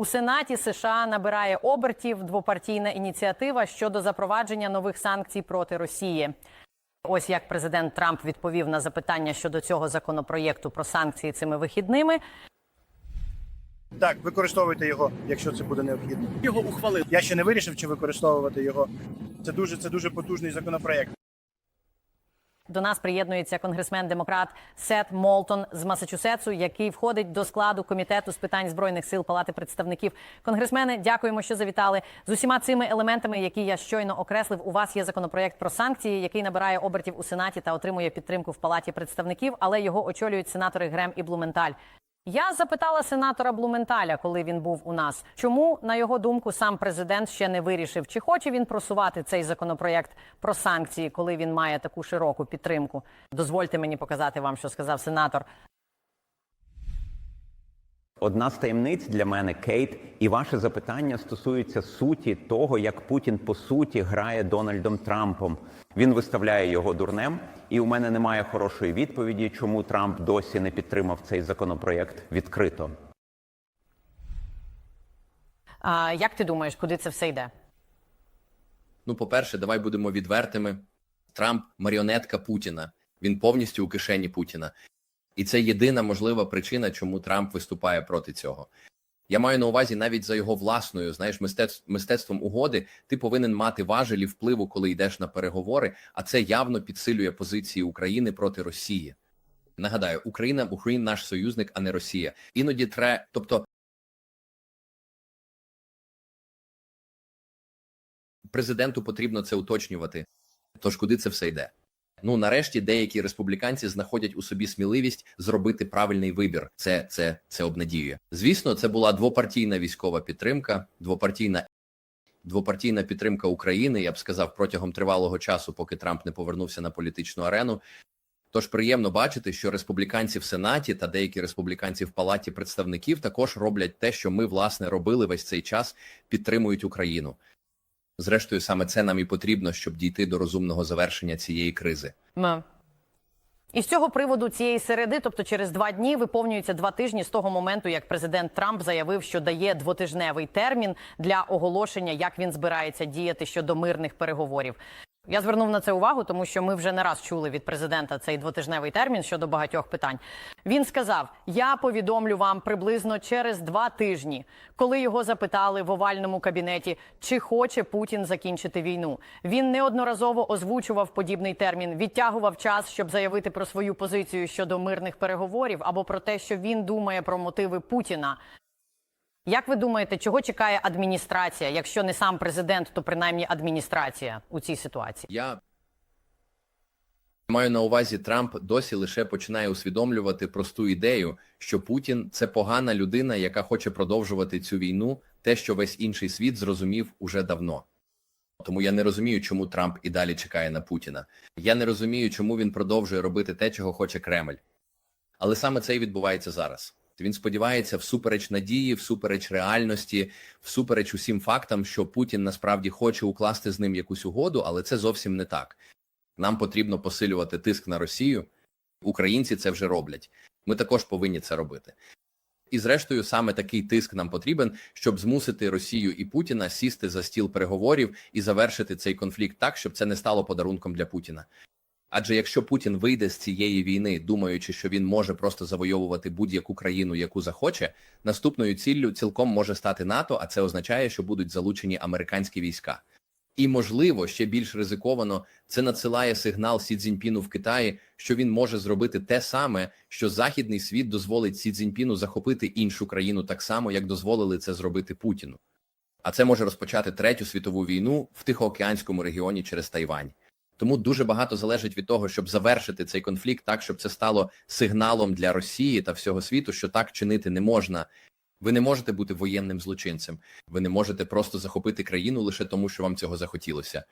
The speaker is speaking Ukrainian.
У Сенаті США набирає обертів двопартійна ініціатива щодо запровадження нових санкцій проти Росії. Ось як президент Трамп відповів на запитання щодо цього законопроєкту про санкції цими вихідними. Так, використовуйте його, якщо це буде необхідно. Його ухвалили. Я ще не вирішив, чи використовувати його. Це дуже це дуже потужний законопроект. До нас приєднується конгресмен-демократ Сет Молтон з Масачусетсу, який входить до складу комітету з питань збройних сил Палати представників. Конгресмени, дякуємо, що завітали з усіма цими елементами, які я щойно окреслив. У вас є законопроект про санкції, який набирає обертів у сенаті та отримує підтримку в Палаті представників, але його очолюють сенатори Грем і Блументаль. Я запитала сенатора Блументаля, коли він був у нас, чому на його думку сам президент ще не вирішив, чи хоче він просувати цей законопроєкт про санкції, коли він має таку широку підтримку. Дозвольте мені показати вам, що сказав сенатор. Одна з таємниць для мене, Кейт, і ваше запитання стосується суті того, як Путін по суті грає Дональдом Трампом. Він виставляє його дурнем, і у мене немає хорошої відповіді, чому Трамп досі не підтримав цей законопроєкт відкрито. А, як ти думаєш, куди це все йде? Ну, по-перше, давай будемо відвертими. Трамп маріонетка Путіна. Він повністю у кишені Путіна. І це єдина можлива причина, чому Трамп виступає проти цього. Я маю на увазі навіть за його власною, знаєш, мистецтв, мистецтвом угоди, ти повинен мати важелі впливу, коли йдеш на переговори, а це явно підсилює позиції України проти Росії. Нагадаю, Україна Україна наш союзник, а не Росія. Іноді тре, тобто президенту потрібно це уточнювати. Тож куди це все йде? Ну нарешті деякі республіканці знаходять у собі сміливість зробити правильний вибір. Це це це обнадіює. Звісно, це була двопартійна військова підтримка, двопартійна двопартійна підтримка України. Я б сказав, протягом тривалого часу, поки Трамп не повернувся на політичну арену. Тож приємно бачити, що республіканці в Сенаті та деякі республіканці в Палаті представників також роблять те, що ми власне робили весь цей час, підтримують Україну. Зрештою, саме це нам і потрібно, щоб дійти до розумного завершення цієї кризи. М. І з цього приводу цієї середи, тобто через два дні, виповнюється два тижні з того моменту, як президент Трамп заявив, що дає двотижневий термін для оголошення, як він збирається діяти щодо мирних переговорів. Я звернув на це увагу, тому що ми вже не раз чули від президента цей двотижневий термін щодо багатьох питань. Він сказав: Я повідомлю вам приблизно через два тижні, коли його запитали в овальному кабінеті, чи хоче Путін закінчити війну. Він неодноразово озвучував подібний термін, відтягував час, щоб заявити про свою позицію щодо мирних переговорів або про те, що він думає про мотиви Путіна. Як ви думаєте, чого чекає адміністрація? Якщо не сам президент, то принаймні адміністрація у цій ситуації? Я маю на увазі, Трамп досі лише починає усвідомлювати просту ідею, що Путін це погана людина, яка хоче продовжувати цю війну, те, що весь інший світ зрозумів уже давно. Тому я не розумію, чому Трамп і далі чекає на Путіна. Я не розумію, чому він продовжує робити те, чого хоче Кремль. Але саме це і відбувається зараз. Він сподівається, всупереч надії, всупереч реальності, всупереч усім фактам, що Путін насправді хоче укласти з ним якусь угоду, але це зовсім не так. Нам потрібно посилювати тиск на Росію. Українці це вже роблять. Ми також повинні це робити. І зрештою, саме такий тиск нам потрібен, щоб змусити Росію і Путіна сісти за стіл переговорів і завершити цей конфлікт так, щоб це не стало подарунком для Путіна. Адже якщо Путін вийде з цієї війни, думаючи, що він може просто завойовувати будь-яку країну, яку захоче, наступною ціллю цілком може стати НАТО, а це означає, що будуть залучені американські війська. І, можливо, ще більш ризиковано, це надсилає сигнал Сі Цзіньпіну в Китаї, що він може зробити те саме, що західний світ дозволить Сі Цзіньпіну захопити іншу країну так само, як дозволили це зробити Путіну. А це може розпочати третю світову війну в Тихоокеанському регіоні через Тайвань. Тому дуже багато залежить від того, щоб завершити цей конфлікт так, щоб це стало сигналом для Росії та всього світу, що так чинити не можна. Ви не можете бути воєнним злочинцем. Ви не можете просто захопити країну лише тому, що вам цього захотілося.